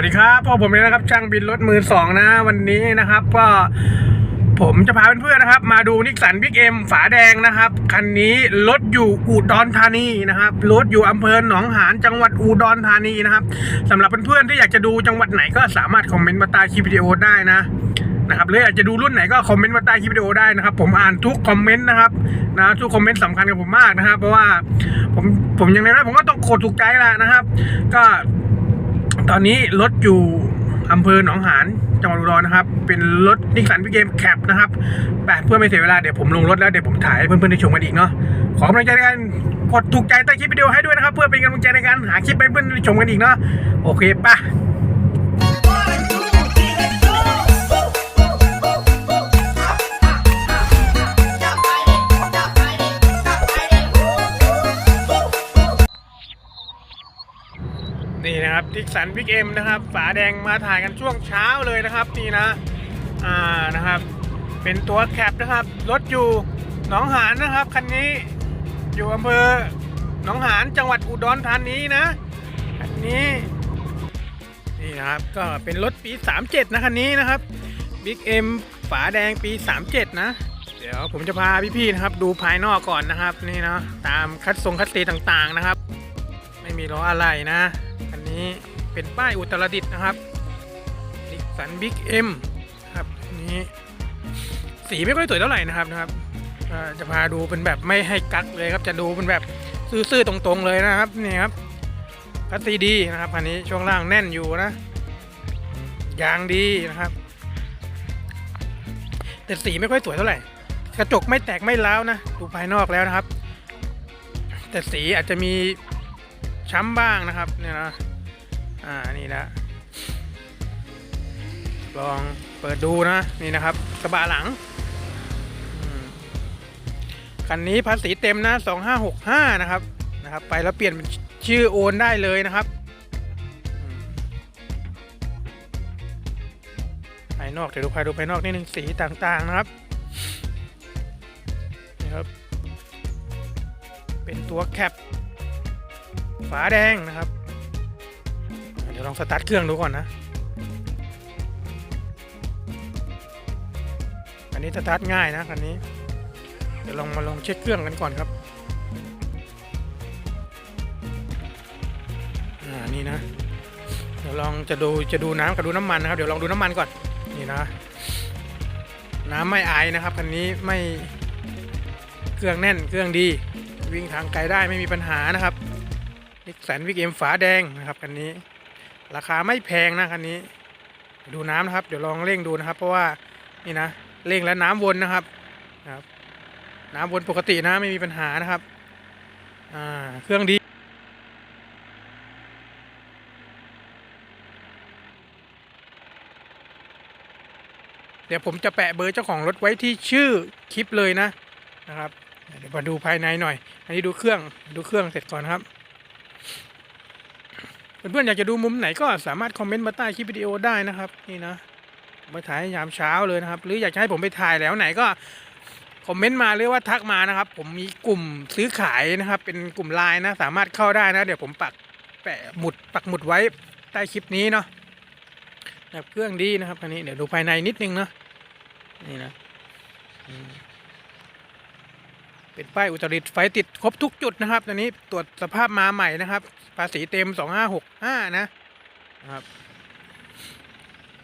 วัสดีครับพวกผมเองนะครับช่างบินรถมือสองนะ วันนี้นะครับ ก็ผมจะพาเพื่อนๆนะครับ มาดูนิสสันบิ๊กเอ็มฝาแดงนะครับคันนี้รถอยู่อุดรธานีนะครับรถอยู่อำเภอหนองหานจังหวัดอุดรธานีนะครับสำหรับเพื่อนๆที่อยากจะดูจังหวัดไหนก็สามารถคอมเมนต์มาใต้คลิปวิดีโอได้นะนะครับหรืออยากจะดูรุ่นไหนก็คอมเมนต์มาใต้คลิปวิดีโอได้นะครับ ผมอ่านทุกคอมเมนต์นะครับนะทุกคอมเมนต์สำคัญกับผมมากนะครับ เพราะว่าผมผมยังไงนะผมก็ต้องกดถูกใจแหละนะครับ ก็ ตอนนี้รถอยู่อำเภอหนองหานจังหวัดอุดรนะครับ เป็นรถนิสสันพิเกมแคปนะครับแปะเพื่อไม่เสียเวลาเดี๋ยวผมลงรถแล้วเดี๋ยวผมถ่ายให้เพื่อนๆได้ชมกันอีกเนาะขอกำลังใจในการกดถูกใจใต้คลิปวิดีโอให้ด้วยนะครับ เพื่อเป็นกำลังใจในการหาคลิปให้เพื่อนๆได้ชมกันอีกเนาะโอเคปะ นี่นะครับดิกสันพิกเอ็มนะครับฝาแดงมาถ่ายกันช่วงเช้าเลยนะครับนี่นะอ่านะครับ เป็นตัวแคปนะครับรถอยู่หนองหานนะครับคันนี้อยู่อำเภอหนองหานจังหวัดอุดรธานีนะคันนี้นี่นะครับก็เป็นรถปี 37 นะคันนี้นะครับบิ๊กเอ็มฝาแดงปี 37 นะ เดี๋ยวผมจะพาพี่ๆนะครับ ดูภายนอกก่อนนะครับ นี่เนาะตามคัดทรงคัดสีต่างๆนะครับ ไม่มีล้ออะไรนะ นี้เป็นป้ายอุตรดิตถ์นะครับนิสันบิ๊กเอ็มครับนี้สีไม่ค่อยสวยเท่าไหร่นะครับนะครับจะพาดูเป็นแบบไม่ให้กักเลยครับจะดูเป็นแบบซื่อๆตรงๆเลยนะครับนี่ครับคัสซีดีนะครับอันนี้ช่วงล่างแน่นอยู่นะยางดีนะครับ แต่สีไม่ค่อยสวยเท่าไหร่ กระจกไม่แตกไม่ร้าวนะดูภายนอกแล้วนะครับ แต่สีอาจจะมีช้ำบ้างนะครับเนี่ยนะ อ่านี่นะลองเปิดดูนะนี่นะครับกระบะหลังคันนี้ภาษีเต็มนะ2565นะครับนะครับ ไปแล้วเปลี่ยนเป็นชื่อโอนได้เลยนะครับภายนอกเดี๋ยวดูภายดูภายนอกนิดนึงสีต่างๆนะครับนี่ครับ เป็นตัวแคปฝาแดงนะครับ ดี๋ยวลองสตาร์ทเครื่องดูก่อนนะ อันนี้สตาร์ทง่ายนะคันนี้ เดี๋ยวลองมาลองเช็คเครื่องกันก่อนครับอ่านี่นะ เดี๋ยวลองจะดูจะดูน้ำกับดูน้ำมันนะครับ เดี๋ยวลองดูน้ำมันก่อน นี่นะ น้ำไม่อายนะครับคันนี้ไม่เครื่องแน่นเครื่องดี วิ่งทางไกลได้ไม่มีปัญหานะครับนิสสันวิกเอ็มฝาแดงนะครับคันนี้ ราคาไม่แพงนะคันนี้ ดูน้ำนะครับ เดี๋ยวลองเร่งดูนะครับ เพราะว่านี่นะเร่งแล้วน้ำวนนะครับนะครับ น้ำวนปกตินะไม่มีปัญหานะครับอ่าเครื่องดีเดี๋ยวผมจะแปะเบอร์เจ้าของรถไว้ที่ชื่อคลิปเลยนะนะครับ เดี๋ยวมาดูภายในหน่อย อันนี้ดูเครื่องดูเครื่องเสร็จก่อนครับ เพื่อนๆอยากจะดูมุมไหนก็สามารถคอมเมนต์มาใต้คลิปวิดีโอได้นะครับนี่นะมไปถ่ายยามเช้าเลยนะครับ หรืออยากจะให้ผมไปถ่ายแล้วไหนก็คอมเมนต์มาหรือว่าทักมานะครับ ผมมีกลุ่มซื้อขายนะครับ เป็นกลุ่มไลน์นะ สามารถเข้าได้นะ เดี๋ยวผมปักแปะหมุดปักหมุดไว้ใต้คลิปนี้เนาะแบบเครื่องดีนะครับอันนี้เดี๋ยวดูภายในนิดนึงเนาะนี่นะ เป็นป้ายอุตริตไฟติดครบทุกจุดนะครับอันนี้ตรวจสภาพมาใหม่นะครับ ภาษีเต็ม2565นะนะครับ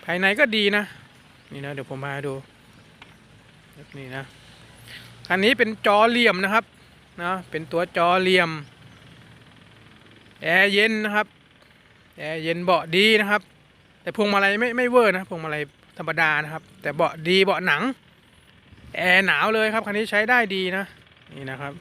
ภายในก็ดีนะ นี่นะเดี๋ยวผมมาดูนี่นะคันนี้เป็นจอเหลี่ยมนะครับนะเป็นตัวจอเหลี่ยมแอร์เย็นนะครับแอร์เย็นเบาะดีนะครับ แต่พวงมาลัยไม่ไม่เวอร์นะพวงมาลัยธรรมดานะครับ แต่เบาะดีเบาะหนังแอร์หนาวเลยครับคันนี้ใช้ได้ดีนะ นี่นะครับ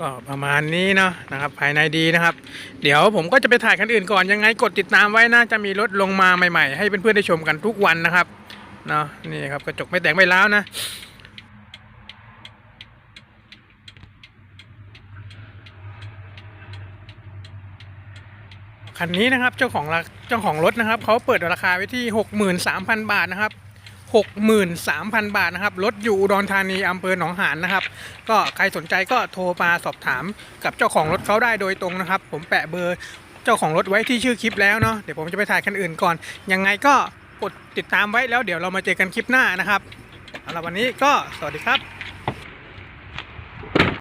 ก็ประมาณนี้เนาะนะครับ ภายในดีนะครับ เดี๋ยวผมก็จะไปถ่ายคันอื่นก่อนยังไงกดติดตามไว้นะจะมีรถลงมาใหม่ๆ ให้เพื่อนๆได้ชมกันทุกวันนะครับเนาะนี่ครับกระจกไม่แตกไม่ร้าวนะคันนี้นะครับเจ้าของราเจ้าของรถนะครับเขาเปิดราคาไว้ที่ 63,000 บาทนะครับ 63,000 บาทนะครับรถอยู่อุดรธานีอำเภอหนองหานนะครับ ก็ใครสนใจก็โทรมาสอบถามกับเจ้าของรถเขาได้โดยตรงนะครับ ผมแปะเบอร์เจ้าของรถไว้ที่ชื่อคลิปแล้วเนาะเดี๋ยวผมจะไปถ่ายคันอื่นก่อนยังไงก็กดติดตามไว้แล้วเดี๋ยวเรามาเจอกันคลิปหน้านะครับสำหรับวันนี้ก็สวัสดีครับ